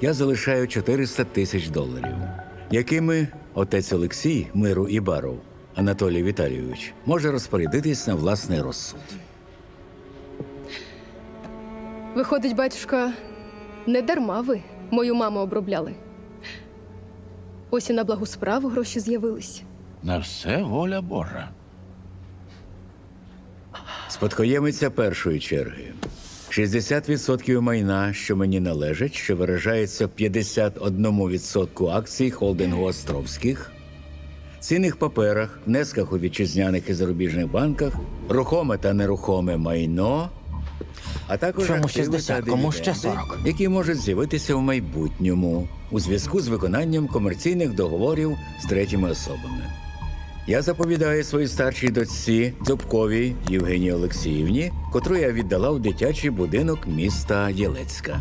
я залишаю 400 тисяч доларів, якими отець Олексій, миру і баров, Анатолій Віталійович, може розпорядитись на власний розсуд. Виходить, батюшка, не дарма ви мою маму обробляли. Ось і на благу справу гроші з'явились. На все воля Божа. Спадкоємиця першої черги. 60% майна, що мені належать, що виражається в 51% акцій холдингу Островських, цінних паперах, внесках у вітчизняних і зарубіжних банках, рухоме та нерухоме майно, а також Чому активи 60? та Кому ще 40? які можуть з'явитися в майбутньому у зв'язку з виконанням комерційних договорів з третіми особами. Я заповідаю своїй старшій дочці Дзубковій Євгенії Олексіївні, котру я віддала в дитячий будинок міста Єлецька.